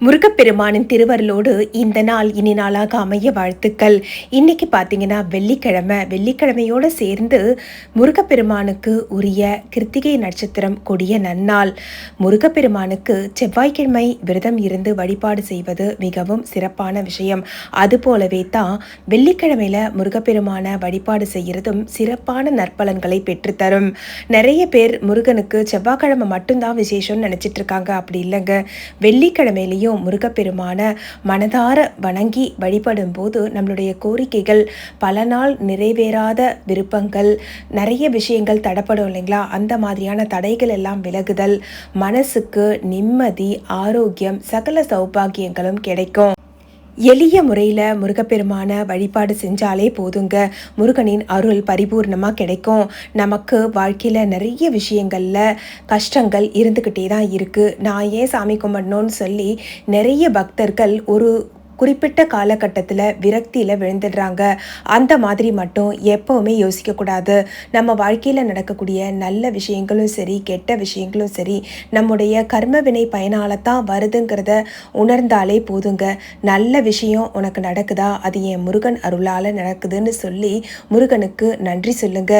முருகப்பெருமானின் திருவருளோடு இந்த நாள் இனி நாளாக அமைய வாழ்த்துக்கள். இன்னைக்கு பார்த்தீங்கன்னா வெள்ளிக்கிழமை. வெள்ளிக்கிழமையோடு சேர்ந்து முருகப்பெருமானுக்கு உரிய கிருத்திகை நட்சத்திரம் கொடிய நன்னாள். முருகப்பெருமானுக்கு செவ்வாய்க்கிழமை விரதம் இருந்து வழிபாடு செய்வது மிகவும் சிறப்பான விஷயம். அதுபோலவே தான் வெள்ளிக்கிழமையில முருகப்பெருமான வழிபாடு செய்கிறதும் சிறப்பான நற்பலன்களை பெற்றுத்தரும். நிறைய பேர் முருகனுக்கு செவ்வாய்க்கிழமை மட்டும்தான் விசேஷம்னு நினச்சிட்டு இருக்காங்க. அப்படி இல்லைங்க. வெள்ளிக்கிழமையிலையும் முருகப்பெருமான மனதார வணங்கி வழிபடும் போது நம்மளுடைய கோரிக்கைகள் பல நாள் நிறைவேறாத விருப்பங்கள் நிறைய விஷயங்கள் தடப்படும் இல்லைங்களா? அந்த மாதிரியான தடைகள் எல்லாம் விலகுதல் மனசுக்கு நிம்மதி ஆரோக்கியம் சகல சௌபாகியங்களும் கிடைக்கும். எளிய முறையில் முருகப்பெருமான வழிபாடு செஞ்சாலே போதுங்க. முருகனின் அருள் பரிபூர்ணமாக கிடைக்கும். நமக்கு வாழ்க்கையில் நிறைய விஷயங்களில் கஷ்டங்கள் இருந்துக்கிட்டே தான் இருக்குது நான் ஏன் சாமி கும்பிடணும்னு சொல்லி நிறைய பக்தர்கள் ஒரு குறிப்பிட்ட காலகட்டத்தில் விரக்தியில் விழுந்துடுறாங்க. அந்த மாதிரி மட்டும் எப்போவுமே யோசிக்கக்கூடாது நம்ம வாழ்க்கையில் நடக்கக்கூடிய நல்ல விஷயங்களும் சரி கெட்ட விஷயங்களும் சரி நம்முடைய கர்ம வினை பயனால தான் வருதுங்கிறத உணர்ந்தாலே போதுங்க. நல்ல விஷயம் உனக்கு நடக்குதா? அது என் முருகன் அருளால் நடக்குதுன்னு சொல்லி முருகனுக்கு நன்றி சொல்லுங்க.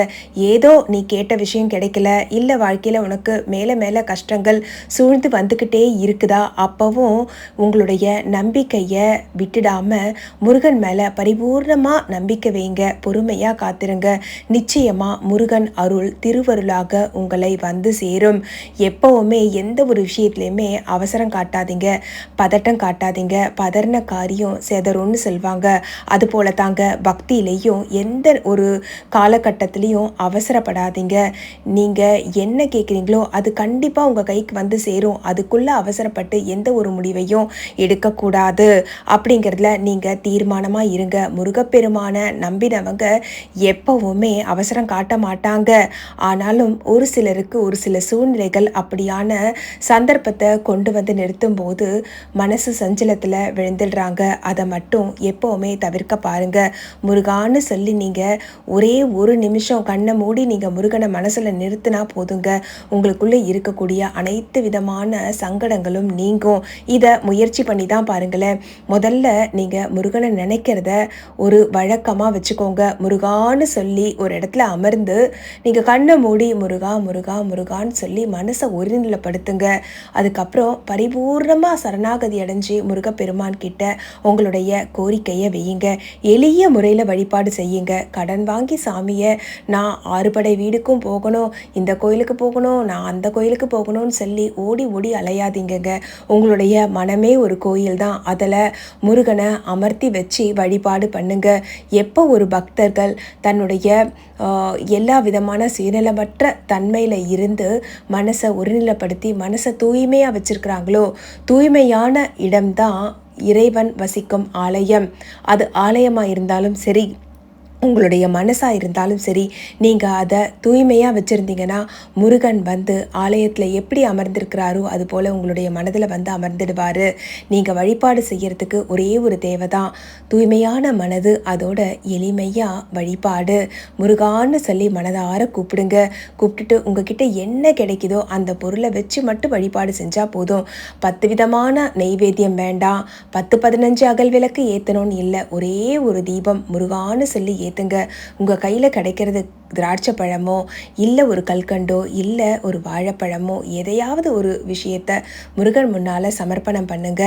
ஏதோ நீ கேட்ட விஷயம் கிடைக்கல இல்லை வாழ்க்கையில் உனக்கு மேலே மேலே கஷ்டங்கள் சூழ்ந்து வந்துக்கிட்டே இருக்குதா? அப்போவும் உங்களுடைய நம்பிக்கையை விட்டுடாம முருகன் மேலே பரிபூர்ணமாக நம்பிக்கை வைங்க பொறுமையாக காத்திருங்க. நிச்சயமாக முருகன் அருள் திருவருளாக உங்களை வந்து சேரும். எப்போவுமே எந்த ஒரு விஷயத்துலையுமே அவசரம் காட்டாதீங்க பதட்டம் காட்டாதீங்க பதறின காரியம் செதறும்னு சொல்லுவாங்க அது போல தாங்க பக்தியிலையும் எந்த ஒரு காலகட்டத்திலையும் அவசரப்படாதீங்க. நீங்கள் என்ன கேட்குறீங்களோ அது கண்டிப்பாக உங்கள் கைக்கு வந்து சேரும். அதுக்குள்ளே அவசரப்பட்டு எந்த ஒரு முடிவையும் எடுக்கக்கூடாது. அப் அப்படிங்கிறதுல நீங்கள் தீர்மானமாக இருங்க. முருகப்பெருமான நம்பினவங்க எப்போவுமே அவசரம் காட்ட மாட்டாங்க. ஆனாலும் ஒரு சிலருக்கு ஒரு சில சூழ்நிலைகள் அப்படியான சந்தர்ப்பத்தை கொண்டு வந்து நிறுத்தும் போது மனசு சஞ்சலத்தில் விழுந்துடுறாங்க. அதை மட்டும் எப்போவுமே தவிர்க்க பாருங்க. முருகான்னு சொல்லி நீங்கள் ஒரே ஒரு நிமிஷம் கண்ணை மூடி நீங்கள் முருகனை மனசில் நிறுத்தினா போதுங்க. உங்களுக்குள்ளே இருக்கக்கூடிய அனைத்து விதமான சங்கடங்களும் நீங்கும். இதை முயற்சி பண்ணி தான் பாருங்களேன். முதல்ல நீங்கள் முருகனை நினைக்கிறத ஒரு வழக்கமாக வச்சுக்கோங்க. முருகான்னு சொல்லி ஒரு இடத்துல அமர்ந்து நீங்கள் கண்ணை மூடி முருகா முருகா முருகான்னு சொல்லி மனசை ஒருநிலைப்படுத்துங்க. அதுக்கப்புறம் பரிபூர்ணமாக சரணாகதி அடைஞ்சு முருகப்பெருமான் கிட்ட உங்களுடைய கோரிக்கையை வையுங்க. எளிய முறையில் வழிபாடு செய்யுங்க. கடன் வாங்கி சாமியை நான் ஆறுபடை வீடுக்கும் போகணும் இந்த கோயிலுக்கு போகணும் நான் அந்த கோயிலுக்கு போகணும்னு சொல்லி ஓடி ஓடி அலையாதீங்கங்க. உங்களுடைய மனமே ஒரு கோயில் தான் அதில் முருகனை அமர்த்தி வச்சு வழிபாடு பண்ணுங்க. எப்போ ஒரு பக்தர்கள் தன்னுடைய எல்லா விதமான சுயநலமற்ற தன்மையில் இருந்து மனசை ஒருநிலைப்படுத்தி மனசை தூய்மையாக வச்சுருக்கிறாங்களோ தூய்மையான இடம்தான் இறைவன் வசிக்கும் ஆலயம். அது ஆலயமாக இருந்தாலும் சரி உங்களுடைய மனசாக இருந்தாலும் சரி நீங்கள் அதை தூய்மையாக வச்சுருந்தீங்கன்னா முருகன் வந்து ஆலயத்தில் எப்படி அமர்ந்திருக்கிறாரோ அது போல் உங்களுடைய மனதில் வந்து அமர்ந்துடுவார். நீங்கள் வழிபாடு செய்கிறதுக்கு ஒரே ஒரு தேவை தான் தூய்மையான மனது அதோட எளிமையாக வழிபாடு. முருகான்னு சொல்லி மனதார கூப்பிடுங்க. கூப்பிட்டுட்டு உங்ககிட்ட என்ன கிடைக்குதோ அந்த பொருளை வச்சு மட்டும் வழிபாடு செஞ்சால் போதும். பத்து விதமான நெய்வேத்தியம் வேண்டாம். பத்து பதினஞ்சு அகல் விளக்கு ஏற்றணும்னு இல்லை ஒரே ஒரு தீபம் முருகான்னு சொல்லி ஏற்றுங்க உங்கள் கையில் கிடைக்கிறது திராட்சை பழமோ இல்லை ஒரு கல்கண்டோ இல்லை ஒரு வாழைப்பழமோ எதையாவது ஒரு விஷயத்த முருகன் முன்னால் சமர்ப்பணம் பண்ணுங்க.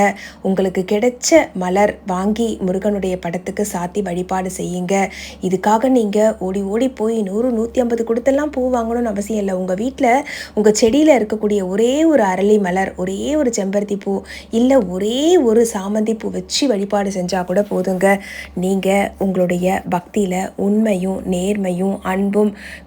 உங்களுக்கு கிடைச்ச மலர் வாங்கி முருகனுடைய படத்துக்கு சாத்தி வழிபாடு செய்யுங்க. இதுக்காக நீங்கள் ஓடி ஓடி போய் நூறு நூற்றி ஐம்பது கொடுத்தெல்லாம் பூ வாங்கணும்னு அவசியம் இல்லை. உங்கள் வீட்டில் உங்கள் செடியில் இருக்கக்கூடிய ஒரே ஒரு அரளி மலர் ஒரே ஒரு செம்பருத்தி பூ இல்லை ஒரே ஒரு சாமந்தி பூ வச்சு வழிபாடு செஞ்சால் கூட போதுங்க. நீங்கள் உங்களுடைய பக்தியில் உண்மையும் நேர்மையும் அன்பும்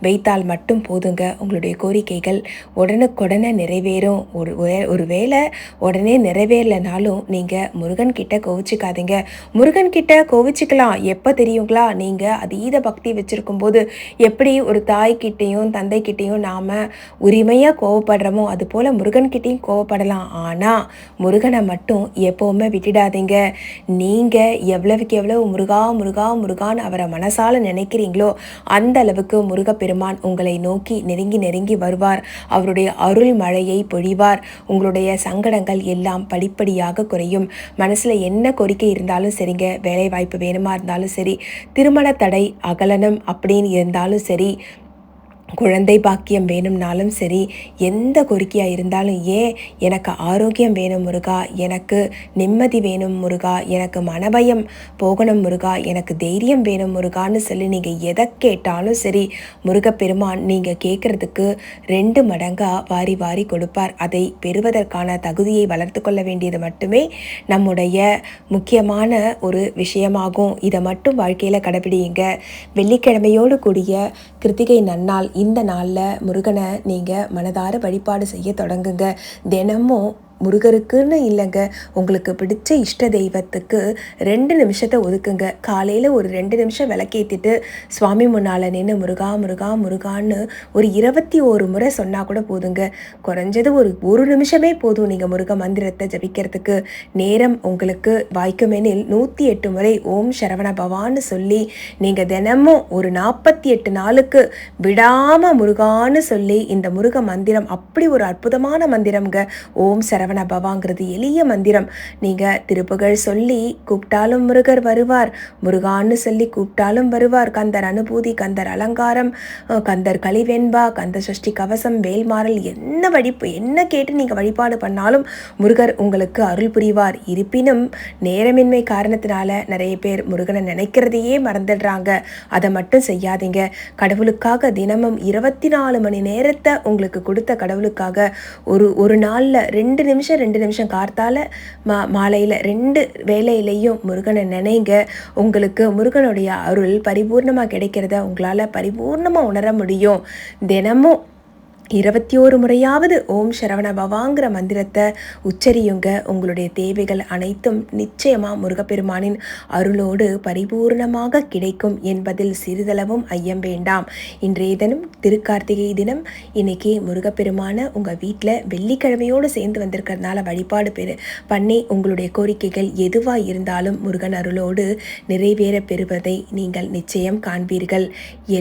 வைத்தால் மட்டும் போதுங்க. உங்களுடைய கோரிக்கைகள் உடனுக்குடனே நிறைவேறும். ஒரு ஒரு வேளை உடனே நிறைவேறலைனாலும் நீங்கள் முருகன் கிட்ட கோவிச்சிக்காதீங்க. முருகன் கிட்ட கோவிச்சிக்கலாம். எப்போ தெரியுங்களா? நீங்கள் அதீத பக்தி வச்சிருக்கும் போது எப்படி ஒரு தாய்கிட்டையும் தந்தைக்கிட்டேயும் நாம் உரிமையாக கோவப்படுறோமோ அது போல் முருகன்கிட்டையும் கோவப்படலாம். ஆனால் முருகனை மட்டும் எப்போவுமே விட்டுடாதீங்க. நீங்கள் எவ்வளவுக்கு எவ்வளவு முருகா முருகா முருகான்னு அவரை மனசால நினைக்கிறீங்களோ அந்த அளவுக்கு முருகப்பெருமான் உங்களை நோக்கி நெருங்கி நெருங்கி வருவார். அவருடைய அருள் மழையை பொழிவார். உங்களுடைய சங்கடங்கள் எல்லாம் படிப்படியாக குறையும். மனசில் என்ன கோரிக்கை இருந்தாலும் சரிங்க. வேலை வாய்ப்பு வேணுமா இருந்தாலும் சரி. திருமண தடை அகலனம் அப்படின்னு இருந்தாலும் சரி. குழந்தை பாக்கியம் வேணும்னாலும் சரி எந்த கோரிக்கையாக இருந்தாலும் ஏன் எனக்கு ஆரோக்கியம் வேணும் முருகா? எனக்கு நிம்மதி வேணும் முருகா? எனக்கு மனபயம் போகணும் முருகா? எனக்கு தைரியம் வேணும் முருகான்னு சொல்லி நீங்கள் எதை கேட்டாலும் சரி முருகப்பெருமான் நீங்கள் கேட்குறதுக்கு ரெண்டு மடங்காக வாரி வாரி கொடுப்பார். அதை பெறுவதற்கான தகுதியை வளர்த்து கொள்ள வேண்டியது மட்டுமே நம்முடைய முக்கியமான ஒரு விஷயமாகும். இதை மட்டும் வாழ்க்கையில் கடைபிடிங்க வெள்ளிக்கிழமையோடு கூடிய கிருத்திகை நன்னாள் இந்த நாளில் முருகனை நீங்கள் மனதார வழிபாடு செய்ய தொடங்குங்க. தினமும் முருகருக்குன்னு இல்லைங்க. உங்களுக்கு பிடிச்ச இஷ்ட தெய்வத்துக்கு ரெண்டு நிமிஷத்தை ஒதுக்குங்க. காலையில் ஒரு ரெண்டு நிமிஷம் விளக்கேற்றிட்டு சுவாமி முன்னால் நின்று முருகா முருகா முருகான்னு ஒரு இருபத்தி ஒரு முறை சொன்னால் கூட போதுங்க. குறைஞ்சது ஒரு ஒரு நிமிஷமே போதும் நீங்கள் முருக மந்திரத்தை ஜபிக்கிறதுக்கு. நேரம் உங்களுக்கு வாய்க்குமெனில் நூற்றி எட்டு முறை ஓம் சரவண பவான்னு சொல்லி நீங்கள் தினமும் ஒரு நாற்பத்தி எட்டு நாளுக்கு விடாமல் முருகான்னு சொல்லி இந்த முருக மந்திரம் அப்படி ஒரு அற்புதமான மந்திரம்ங்க. ஓம் சரவண சரவண பவாங்கிறது எளிய மந்திரம். நீங்கள் திருப்புகழ் சொல்லி கூப்பிட்டாலும் முருகர் வருவார். முருகான்னு சொல்லி கூப்பிட்டாலும் வருவார். கந்தர் அனுபூதி கந்தர் அலங்காரம் கந்தர் கலிவெண்பா கந்த சஷ்டி கவசம் வேல்மாறல் என்ன வழிப்பு என்ன கேட்டு நீங்கள் வழிபாடு பண்ணாலும் முருகர் உங்களுக்கு அருள் புரிவார். இருப்பினும் நேரமின்மை காரணத்தினால நிறைய பேர் முருகனை நினைக்கிறதையே மறந்துடுறாங்க. அதை மட்டும் செய்யாதீங்க. கடவுளுக்காக தினமும் இருபத்தி நாலு மணி நேரத்தை உங்களுக்கு கொடுத்த கடவுளுக்காக ஒரு ஒரு நாளில் ரெண்டு நிமிஷம் நிமிஷம் ரெண்டு நிமிஷம் கார்த்தால மா மாலையில் ரெண்டு வேலையிலையும் முருகனை நினைங்க. உங்களுக்கு முருகனுடைய அருள் பரிபூர்ணமாக கிடைக்கிறத உங்களால் பரிபூர்ணமாக உணர முடியும். தினமும் இருபத்தி ஓரு முறையாவது ஓம் சரவண பவாங்கிற மந்திரத்தை உச்சரியுங்க. உங்களுடைய தேவைகள் அனைத்தும் நிச்சயமாக முருகப்பெருமானின் அருளோடு பரிபூர்ணமாக கிடைக்கும் என்பதில் சிறிதளவும் ஐயம் வேண்டாம். இன்றைய தினம் திருக்கார்த்திகை தினம். இன்னைக்கு முருகப்பெருமான உங்கள் வீட்டில் வெள்ளிக்கிழமையோடு சேர்ந்து வந்திருக்கிறதுனால வழிபாடு பெரு பண்ணி உங்களுடைய கோரிக்கைகள் எதுவாக இருந்தாலும் முருகன் அருளோடு நிறைவேற பெறுவதை நீங்கள் நிச்சயம் காண்பீர்கள்.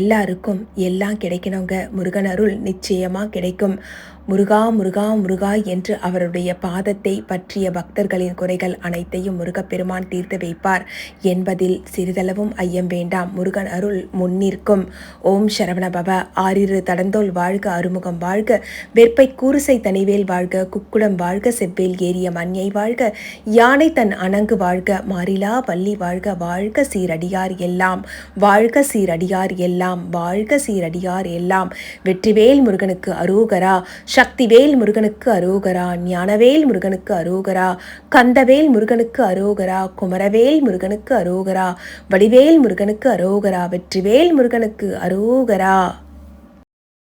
எல்லாருக்கும் எல்லாம் கிடைக்கணுங்க. முருகன் அருள் நிச்சயமாக கிடைக்கும். முருகா முருகா முருகா என்று அவருடைய பாதத்தை பற்றிய பக்தர்களின் குறைகள் அனைத்தையும் முருகப்பெருமான் தீர்த்து வைப்பார். என்பதில் சிறிதளவும் ஐயம் வேண்டாம். முருகன் அருள் முன்னிற்கும். ஓம் சரவண பவ ஆறிரு தடந்தோல் வாழ்க அறுமுகம் வாழ்க. வெப்பை கூறுசை தனிவேல் வாழ்க குக்குடம் வாழ்க செவ்வேல் ஏறிய மண்யை வாழ்க. யானை தன் அணங்கு வாழ்க மாறிலா வள்ளி வாழ்க வாழ்க சீரடியார் எல்லாம். வாழ்க சீரடியார் எல்லாம் வாழ்க சீரடியார் எல்லாம். வெற்றிவேல் முருகனுக்கு அரூகரா. சக்திவேல் முருகனுக்கு அரோகரா ஞானவேல் முருகனுக்கு அரோகரா கந்தவேல் முருகனுக்கு அரோகரா குமரவேல் முருகனுக்கு அரோகரா வடிவேல் முருகனுக்கு அரோகரா வெற்றிவேல் முருகனுக்கு அரோகரா.